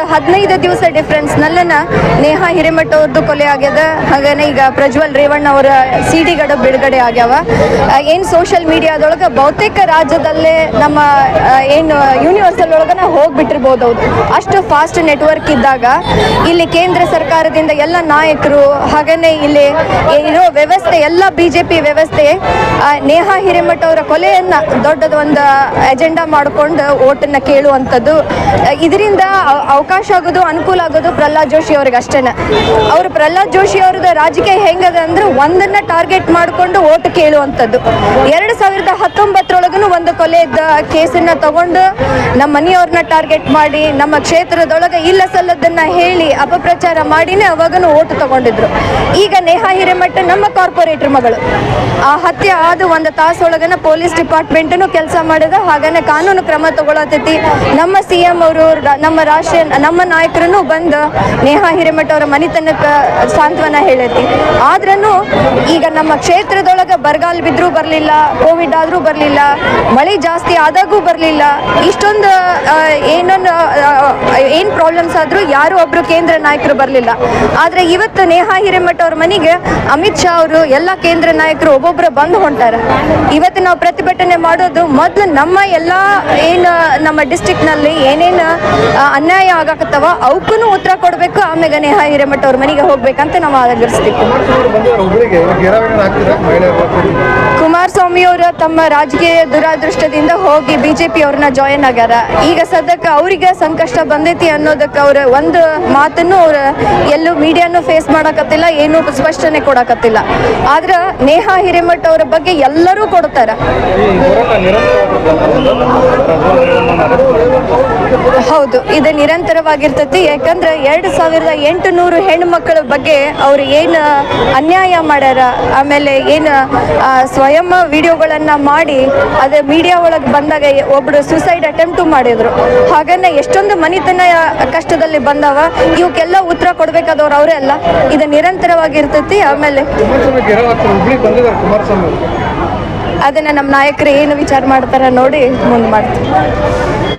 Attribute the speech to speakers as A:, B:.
A: ಒಂದು ಹದಿನೈದು ದಿವಸ ಡಿಫ್ರೆನ್ಸ್ ನಲ್ಲನ ನೇಹಾ ಹಿರೇಮಠ ಅವ್ರದ್ದು ಕೊಲೆ ಆಗ್ಯದ. ಹಾಗೇನೆ ಈಗ ಪ್ರಜ್ವಲ್ ರೇವಣ್ಣ ಅವರ ಸಿ ಡಿಗಳು ಬಿಡುಗಡೆ ಆಗ್ಯಾವ. ಏನು ಸೋಷಿಯಲ್ ಮೀಡಿಯಾದೊಳಗೆ ಬಹುತೇಕ ರಾಜ್ಯದಲ್ಲೇ ನಮ್ಮ ಏನು ಯೂನಿವರ್ಸಲ್ ಒಳಗನ ಹೋಗ್ಬಿಟ್ಟಿರ್ಬೋದು ಅವ್ರು. ಅಷ್ಟು ಫಾಸ್ಟ್ ನೆಟ್ವರ್ಕ್ ಇದ್ದಾಗ ಇಲ್ಲಿ ಕೇಂದ್ರ ಸರ್ಕಾರದಿಂದ ಎಲ್ಲ ನಾಯಕರು, ಹಾಗೇನೆ ಇಲ್ಲಿ ಇರೋ ವ್ಯವಸ್ಥೆ, ಎಲ್ಲ ಬಿ ಜೆ ಪಿ ವ್ಯವಸ್ಥೆ ನೇಹಾ ಹಿರೇಮಠ ಅವರ ಕೊಲೆಯನ್ನ ದೊಡ್ಡದೊಂದು ಅಜೆಂಡಾ ಮಾಡಿಕೊಂಡು ಓಟನ್ನ ಕೇಳುವಂಥದ್ದು. ಇದರಿಂದ ಅವಕಾಶ ಆಗೋದು, ಅನುಕೂಲ ಆಗೋದು ಪ್ರಹ್ಲಾದ್ ಜೋಶಿ ಅವ್ರಿಗೆ ಅಷ್ಟೇನೆ. ಅವರು ಪ್ರಹ್ಲಾದ್ ಜೋಶಿ ಅವ್ರದ್ದು ರಾಜಕೀಯ ಹೆಂಗದ ಅಂದ್ರೆ ಒಂದನ್ನ ಟಾರ್ಗೆಟ್ ಮಾಡಿಕೊಂಡು ಓಟ್ ಕೇಳುವಂಥದ್ದು. ಎರಡು ಸಾವಿರದ ಹತ್ತೊಂಬತ್ತರೊಳಗೂ ಒಂದು ಕೊಲೆದ ಕೇಸನ್ನ ತಗೊಂಡು ನಮ್ಮ ಮನೆಯವ್ರನ್ನ ಟಾರ್ಗೆಟ್ ಮಾಡಿ, ನಮ್ಮ ಕ್ಷೇತ್ರದೊಳಗೆ ಇಲ್ಲ ಸಲ್ಲದನ್ನ ಹೇಳಿ ಅಪಪ್ರಚಾರ ಮಾಡಿನೇ ಅವಾಗನು ಓಟ್ ತಗೊಂಡಿದ್ರು. ಈಗ ನೇಹಾ ಹಿರೇಮಠ ನಮ್ಮ ಕಾರ್ಪೊರೇಟರ್ ಮಗಳು. ಆ ಹತ್ಯೆ ಆದ ಒಂದು ತಾಸೊಳಗನ ಪೊಲೀಸ್ ಡಿಪಾರ್ಟ್ಮೆಂಟ್ನು ಕೆಲಸ ಮಾಡಿದ. ಹಾಗನೆ ಕಾನೂನು ಕ್ರಮ ತಗೊಳತೈತಿ ನಮ್ಮ ಸಿ ಎಂ ಅವರು ನಮ್ಮ ರಾಷ್ಟ್ರೀಯ ನಮ್ಮ ನಾಯಕರನ್ನು ಬಂದು ನೇಹಾ ಹಿರೇಮಠ ಅವರ ಮನಿತನಕ್ಕೆ ಸಾಂತ್ವನ ಹೇಳೈತಿ. ಆದ್ರೂ ಈಗ ನಮ್ಮ ಕ್ಷೇತ್ರದೊಳಗೆ ಬರಗಾಲ ಬಿದ್ದರೂ ಬರಲಿಲ್ಲ, ಕೋವಿಡ್ ಆದರೂ ಬರಲಿಲ್ಲ, ಮಳೆ ಜಾಸ್ತಿ ಆದಾಗೂ ಬರಲಿಲ್ಲ, ಇಷ್ಟೊಂದು ಏನೊಂದು ಏನು ಪ್ರಾಬ್ಲಮ್ಸ್ ಆದರೂ ಯಾರು ಒಬ್ರು ಕೇಂದ್ರ ನಾಯಕರು ಬರಲಿಲ್ಲ. ಆದರೆ ಇವತ್ತು ನೇಹಾ ಹಿರೇಮಠ ಅವ್ರ ಮನೆಗೆ ಅಮಿತ್ ಶಾ ಅವರು ಎಲ್ಲ ಕೇಂದ್ರ ನಾಯಕರು ಒಬ್ಬೊಬ್ಬರು ಬಂದು ಹೊಂಟಾರ. ಇವತ್ತು ನಾವು ಪ್ರತಿಭಟನೆ ಮಾಡೋದು ಮೊದಲು ನಮ್ಮ ಎಲ್ಲ, ಏನು, ನಮ್ಮ ಡಿಸ್ಟಿಕ್ನಲ್ಲಿ ಏನೇನು ಅನ್ಯಾಯ ಅನ್ಯಾಯ ಆಗಾಕತ್ತವ ಅವಕ್ಕೂ ಉತ್ತರ ಕೊಡಬೇಕು. ಆಮೇಲೆ ನೇಹಾ ಹಿರೇಮಠ ಅವ್ರ ಮನೆಗೆ ಹೋಗ್ಬೇಕಂತ ನಾವು ಆಗರ್ಸ್ತೀವಿ ತಮ್ಮ ರಾಜಕೀಯ ದುರಾದೃಷ್ಟದಿಂದ ಹೋಗಿ ಬಿಜೆಪಿ ಅವ್ರನ್ನ ಜಾಯಿನ್ ಆಗ್ಯಾರ. ಈಗ ಸದ್ಯಕ್ಕೆ ಅವರಿಗೆ ಸಂಕಷ್ಟ ಬಂದೈತಿ ಅನ್ನೋದಕ್ಕೆ ಅವ್ರ ಒಂದು ಮಾತನ್ನು ಅವ್ರ ಎಲ್ಲೂ ಮೀಡಿಯಾನು ಫೇಸ್ ಮಾಡಕತ್ತಿಲ್ಲ, ಏನು ಸ್ಪಷ್ಟನೆ ಕೊಡಕತ್ತಿಲ್ಲ. ಆದ್ರೆ ನೇಹಾ ಹಿರೇಮಠ್ ಅವರ ಬಗ್ಗೆ ಎಲ್ಲರೂ ಕೊಡ್ತಾರ. ಹೌದು, ಇದು ನಿರಂತರವಾಗಿರ್ತೈತಿ. ಯಾಕಂದ್ರೆ ಎರಡು ಸಾವಿರದ ಎಂಟು ನೂರು ಹೆಣ್ಮಕ್ಳ ಬಗ್ಗೆ ಅವ್ರು ಏನು ಅನ್ಯಾಯ ಮಾಡ್ಯಾರ, ಆಮೇಲೆ ಏನು ಸ್ವಯಂ ವಿಡಿಯೋಗಳನ್ನು ಮಾಡಿ, ಅದೇ ಮೀಡಿಯಾ ಒಳಗೆ ಬಂದಾಗ ಒಬ್ಬರು ಸುಸೈಡ್ ಅಟೆಂಪ್ಟು ಮಾಡಿದ್ರು. ಹಾಗನ್ನ ಎಷ್ಟೊಂದು ಮನಿತನ ಕಷ್ಟದಲ್ಲಿ ಬಂದವ ಇವಕ್ಕೆಲ್ಲ ಉತ್ತರ ಕೊಡ್ಬೇಕಾದವ್ರು ಅವರೇ ಅಲ್ಲ. ಇದು ಆಮೇಲೆ
B: ಬಂದಿದ್ದಾರೆ ಕುಮಾರಸ್ವಾಮಿ ಅವರು
A: ಅದನ್ನ ನಮ್ಮ ನಾಯಕರು ಏನು ವಿಚಾರ ಮಾಡ್ತಾರ ನೋಡಿ, ಮುಂದೆ ಮಾಡ್ತೀವಿ